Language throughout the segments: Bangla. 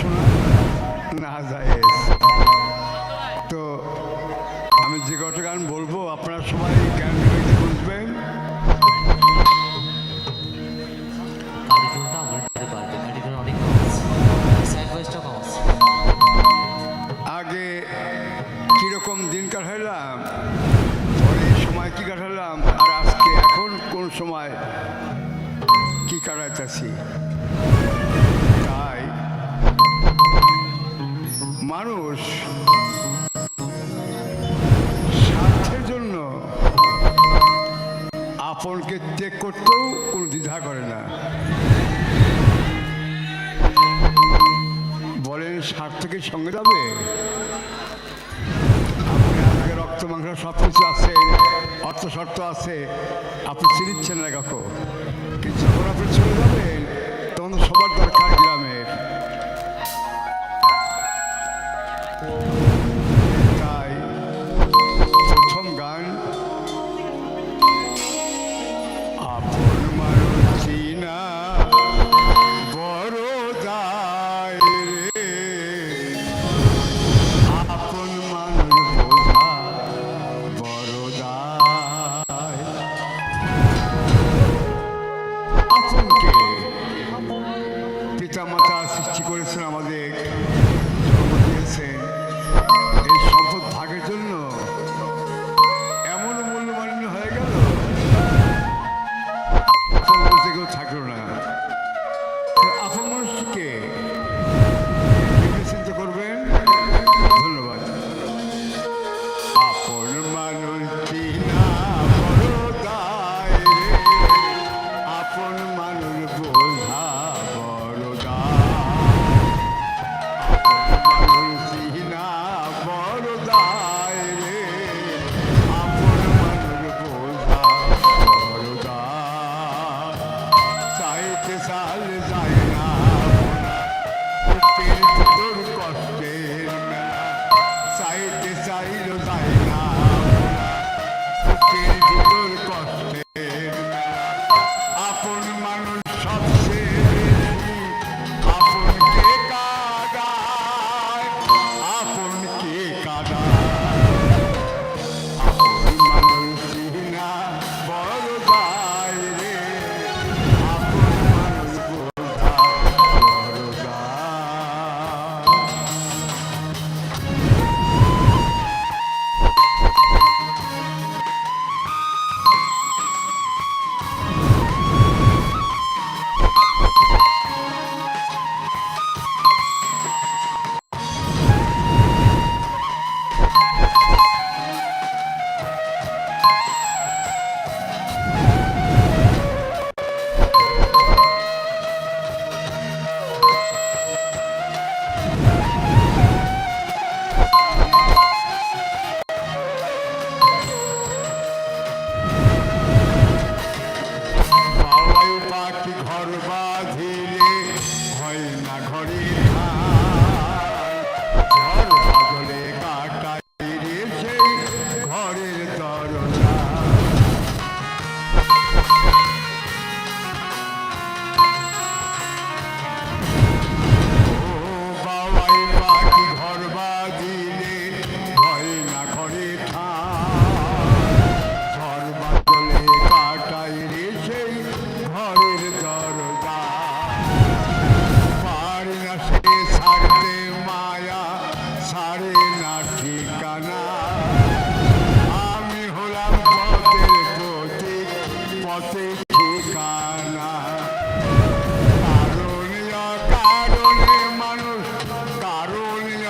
শোনা না যায়। তো আমি যে কটা গান বলব আপনারা সবাই গান আগে কীরকম দিন কাটালাম পরে সময় কী কাটালাম আজকে এখন কোন সময় কী কাটাইতেছি? মানুষ স্বার্থের জন্য আপনকে ত্যাগ করতেও কোনো দ্বিধা করে না। বলেন, স্বার্থকে সঙ্গে যাবে? রক্ত, মাংস সব কিছু আছে, অর্থ শর্ত আছে, আপনি চিনিচ্ছেন না কাকো যখন আপনি চলে যাবেন মাতা সৃষ্টি করেছেন আমাদের Primeiro.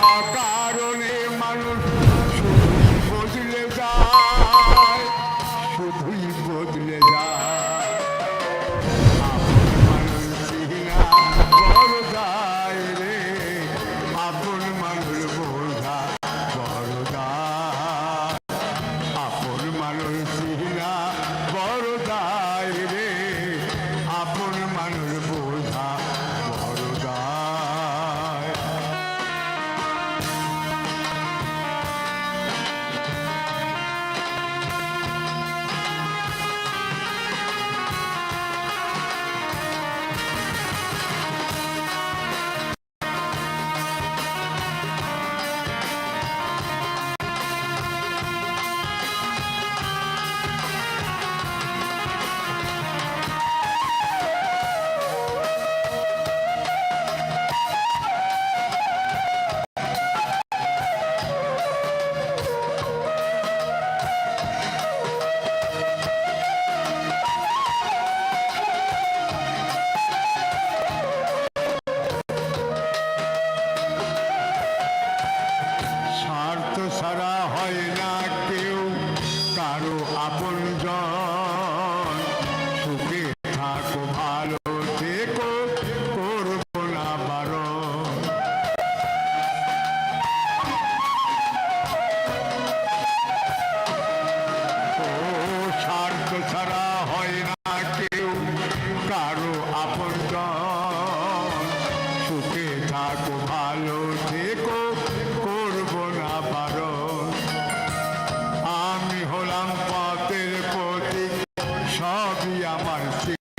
Bye.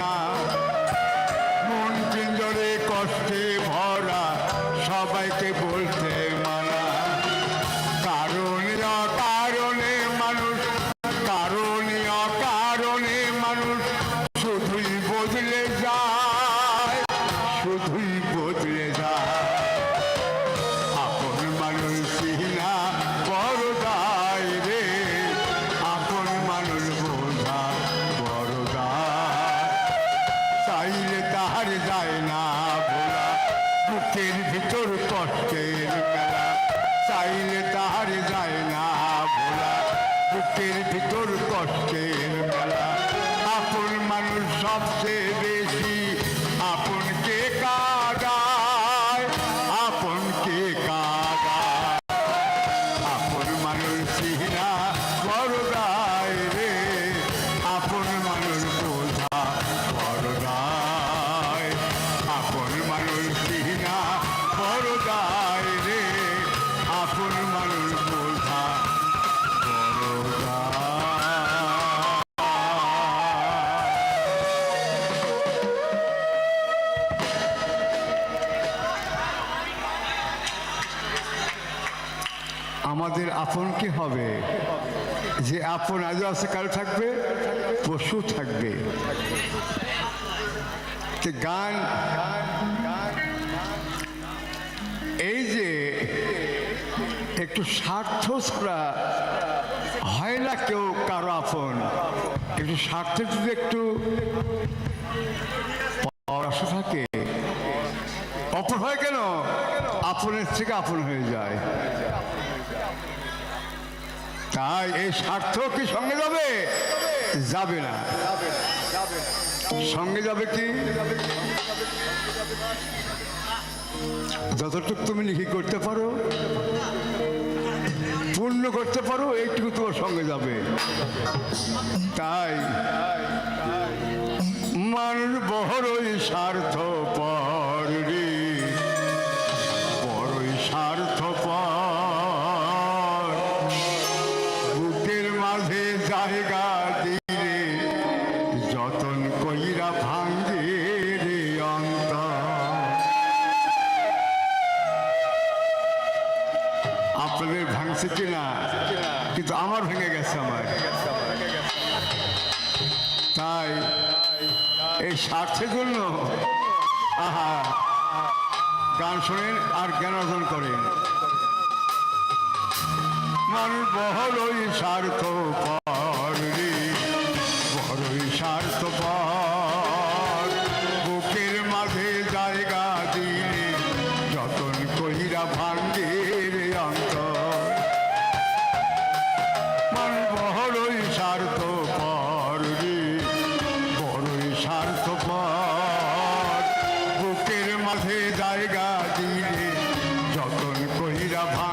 ah. fuck, Dave. হবে যে আপন আজও আছে, কারও থাকবে? পশু থাকবে। গান, এই যে একটু স্বার্থ ছাড়া হয় না কেউ কারও আপন। একটু স্বার্থের যদি একটু থাকে, অপর হয় কেন? আপনের থেকে আপন হয়ে যায়। তাই এই স্বার্থ কি সঙ্গে যাবে? যাবে না। সঙ্গে যাবে কি? যতটুকু তুমি লিখি করতে পারো, পূর্ণ করতে পারো, এইটুকু তোমার সঙ্গে যাবে। তাই মানুষ বহরই স্বার্থ পর গেছে তাই এই স্বার্থের জন্য, আহা, গান শোনেন আর জ্ঞান অর্জন করেন। মানুষ বহল ওই স্বার্থ मेरा भाई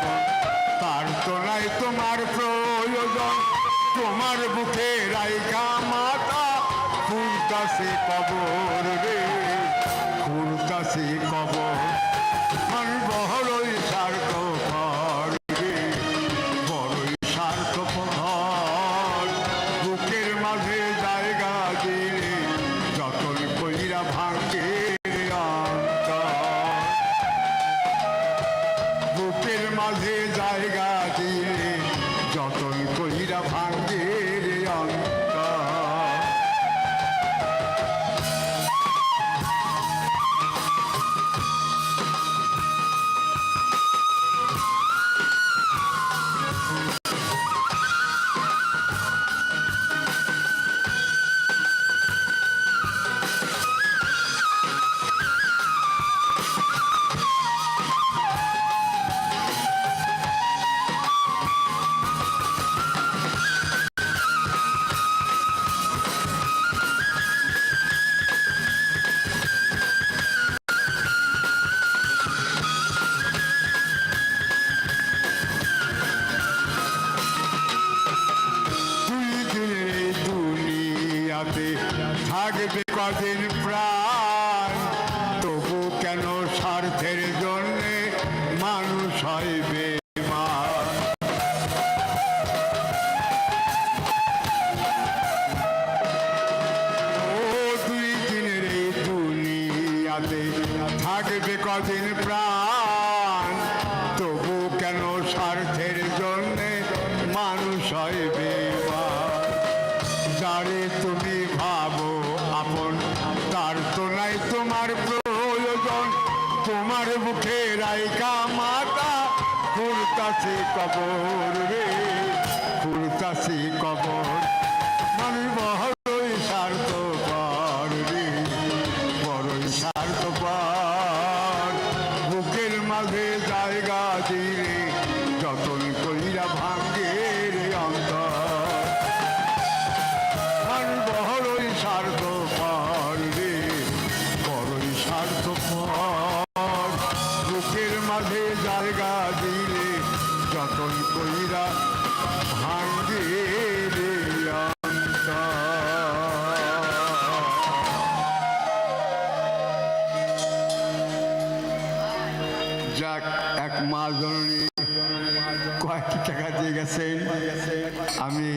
তার তো নাই তোমার প্রয়োজন, তোমার বুকে রাইকা মাতা খুঁড়তাছে কবর রে কবর। বড়ই স্বার্থ রে, বড়ই বুকের মাঝে জায়গা দিলে যতন কইরা বুকের মাঝে জায়গা প্রাণ। ফুলতাছে কবর রে ফুলতাছে কবর যতন কইরা ভাঙ্গে রে যাক এক মা জননী কয়েকটি টাকা দিয়ে গেছেন আমি